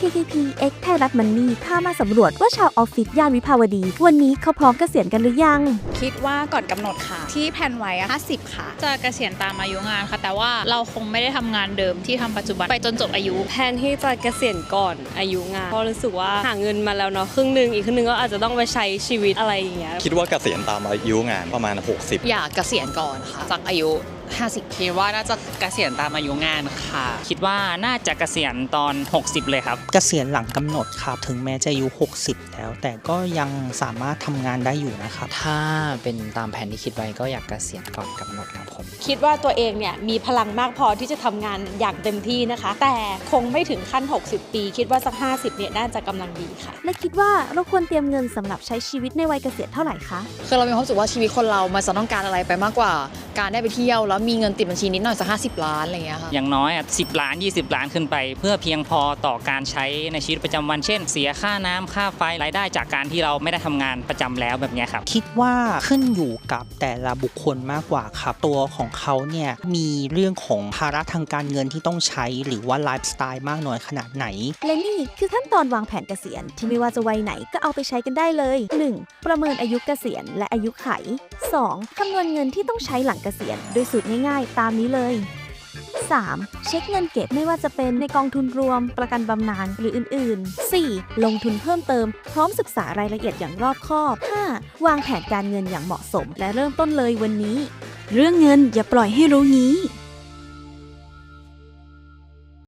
KKP X ไทยรัฐมันนี่พามาสำรวจว่าชาวออฟฟิศย่านวิภาวดี วันนี้เขาพร้อมเกษียณกันหรือยัง คิดว่าก่อนกำหนดค่ะ ที่แผนไว้อะ50 ค่ะ จะเกษียณตามอายุงานค่ะ แต่ว่าเราคงไม่ได้ทำงานเดิมที่ทำปัจจุบันไปจนจบอายุ แทนที่จะเกษียณก่อนอายุงานเพราะรู้สึกว่าหาเงินมาแล้วเนาะครึ่งหนึ่งอีกครึ่งหนึงก็อาจจะต้องไปใช้ชีวิตอะไรอย่างเงี้ยคิดว่าเกษียณตามอายุงานประมาณ 60 อยากเกษียณก่อนค่ะจากอายุ 50คิดว่าน่าจะเกษียณตามอายุงานค่ะ คิดว่าน่าจะเกษียณตอน 60 เลยครับ เกษียณหลังกำหนดครับ ถึงแม้จะอายุ 60 แล้ว แต่ก็ยังสามารถทำงานได้อยู่นะครับถ้าเป็นตามแผนที่คิดไว้ก็อยากเกษียณก่อนกำหนดครับผม คิดว่าตัวเองเนี่ยมีพลังมากพอที่จะทำงานอย่างเต็มที่นะคะ แต่คงไม่ถึงขั้น 60 ปี คิดว่าสัก 50 เนี่ยน่าจะกำลังดีค่ะ และคิดว่าเราควรเตรียมเงินสำหรับใช้ชีวิตในวัยเกษียณเท่าไหร่คะคือเรามีความรู้สึกว่าชีวิตคนเรามันจะต้องการอะไรไปมากกว่า การได้ไปเที่ยวแล้วมีเงินติดบัญชีนิดหน่อยสัก50ล้านอะไรอย่างเงี้ยค่ะ อย่างน้อยอะ10ล้าน 20 ล้านขึ้นไป เพื่อเพียงพอต่อการใช้ในชีวิตประจำวัน เช่น เสียค่าน้ำค่าไฟรายได้จากการที่เราไม่ได้ทำงานประจำแล้วแบบเนี้ยครับ คิดว่าขึ้นอยู่กับแต่ละบุคคลมากกว่าครับ ตัวของเขาเนี่ยมีเรื่องของภาระทางการเงินที่ต้องใช้หรือว่าไลฟ์สไตล์มากน้อยขนาดไหน และนี่คือขั้นตอนวางแผนเกษียณที่ไม่ว่าจะวัยไหนก็เอาไปใช้กันได้เลย 1. ประเมินอายุเกษียณและอายุไข 2. คำนวณเงินที่ต้องใช้หลังเกษียณโดยสูตรง่ายๆ ตามนี้เลย 3. เช็คเงินเก็บไม่ว่าจะเป็นในกองทุนรวม ประกันบำนาญหรืออื่นๆ 4. ลงทุนเพิ่มเติม พร้อมศึกษารายละเอียดอย่างรอบคอบ 5. วางแผนการเงินอย่างเหมาะสม และเริ่มต้นเลยวันนี้ เรื่องเงินอย่าปล่อยให้รู้งี้